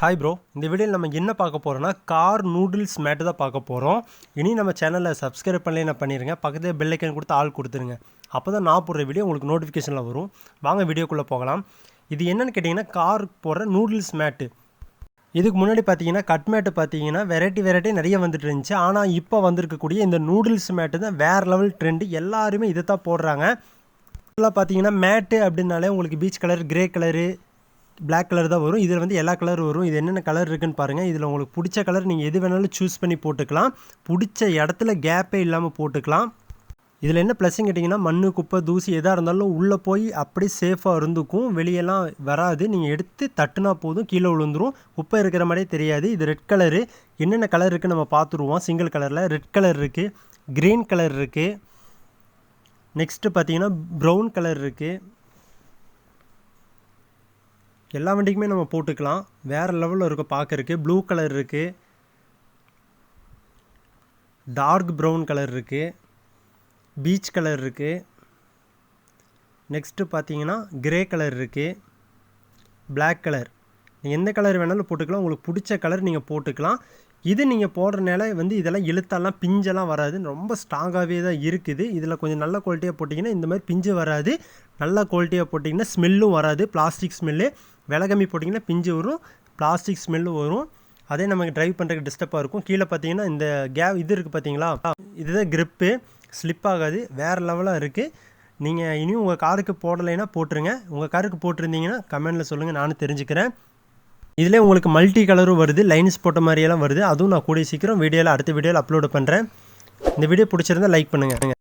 Hi bro இந்த வீடியோவில் நம்ம என்ன பார்க்க போகிறோம்னா கார் நூடுல்ஸ் மேட்டு தான் பார்க்க போகிறோம் இனி நம்ம சேனலில் சப்ஸ்கிரைப் பண்ணல என்ன பண்ணிடுங்க பக்கத்தில் பெல் ஐக்கன் கொடுத்து ஆள் கொடுத்துருங்க. அப்போ தான் நான் போடுற வீடியோ உங்களுக்கு நோட்டிஃபிகேஷனில் வரும். வாங்க வீடியோக்குள்ளே போகலாம். இது என்னென்னு கேட்டிங்கன்னா கார் போடுற நூடுல்ஸ் மேட்டு இதுக்கு முன்னாடி பார்த்தீங்கன்னா கட் மேட்டு பார்த்தீங்கன்னா வெரைட்டி வெரைட்டி நிறைய வந்துட்டு இருந்துச்சு. ஆனால் இப்போ வந்திருக்கக்கூடிய இந்த நூடுல்ஸ் மேட்டு தான் வேறு லெவல் ட்ரெண்டு எல்லாருமே இதை தான் போடுறாங்க. இதெல்லாம் பார்த்தீங்கன்னா மேட்டு அப்படின்னாலே உங்களுக்கு peach colour grey colour black colour தான் வரும். இதில் வந்து எல்லா கலர் வரும். இது என்னென்ன கலர் இருக்குன்னு பாருங்கள் இதில் உங்களுக்கு பிடிச்ச கலர் நீங்கள் எது வேணாலும் சூஸ் பண்ணி போட்டுக்கலாம். பிடிச்ச இடத்துல கேப்பே இல்லாமல் போட்டுக்கலாம். இதில் என்ன ப்ளஸ்ஸுன்னு கேட்டிங்கன்னா மண் குப்பை தூசி எதாக இருந்தாலும் உள்ளே போய் அப்படியே சேஃபாக இருந்துக்கும். வெளியெல்லாம் வராது. நீங்கள் எடுத்து தட்டுனா போதும். கீழே விழுந்துரும். குப்பை இருக்கிற மாதிரியே தெரியாது. இது ரெட் கலரு என்னென்ன கலர் இருக்குன்னு நம்ம பார்த்துருவோம். சிங்கிள் கலரில் ரெட் கலர் இருக்குது க்ரீன் கலர் இருக்குது நெக்ஸ்ட்டு பார்த்தீங்கன்னா ப்ரௌன் கலர் இருக்குது எல்லா வண்டிக்குமே நம்ம போட்டுக்கலாம். வேறு லெவலில் இருக்கும் பார்க்கறக்கு ப்ளூ கலர் இருக்குது டார்க் ப்ரௌன் கலர் இருக்குது பீச் கலர் இருக்குது நெக்ஸ்ட்டு பார்த்தீங்கன்னா கிரே கலர் இருக்குது பிளாக் கலர் நீங்கள் எந்த கலர் வேணாலும் போட்டுக்கலாம். உங்களுக்கு பிடிச்ச கலர் நீங்கள் போட்டுக்கலாம். இது நீங்கள் போடுறனால வந்து இதெல்லாம் இழுத்தாலாம் பிஞ்செல்லாம் வராது. ரொம்ப ஸ்ட்ராங்காகவே தான் இருக்குது. இதில் கொஞ்சம் நல்ல குவாலிட்டியாக போட்டிங்கன்னா இந்த மாதிரி பிஞ்சு வராது. நல்ல குவாலிட்டியாக போட்டிங்கன்னா ஸ்மெல்லும் வராது. பிளாஸ்டிக் ஸ்மெல்லு விலை கம்மி போட்டிங்கன்னா பிஞ்சு வரும் பிளாஸ்டிக் ஸ்மெல்லும் வரும். அதே நமக்கு ட்ரைவ் பண்ணுறதுக்கு டிஸ்டர்பாக இருக்கும். கீழே பார்த்தீங்கன்னா இந்த கே இது இருக்குது பார்த்தீங்களா? இதுதான் க்ரிப்பு ஸ்லிப் ஆகாது. வேறு லெவலாக இருக்குது நீங்கள் இனியும் உங்கள் காருக்கு போடலைன்னா போட்டுருங்க. உங்கள் காருக்கு போட்டிருந்தீங்கன்னா கமெண்டில் சொல்லுங்கள் நானும் தெரிஞ்சுக்கிறேன். இதிலே உங்களுக்கு மல்டி கலரும் வருது. லைன்ஸ் போட்ட மாதிரியெல்லாம் வருது. அதுவும் நான் கூடிய சீக்கிரம் வீடியோவில் அடுத்த வீடியோவில் அப்லோடு பண்ணுறேன் இந்த வீடியோ பிடிச்சிருந்தா லைக் பண்ணுங்கள்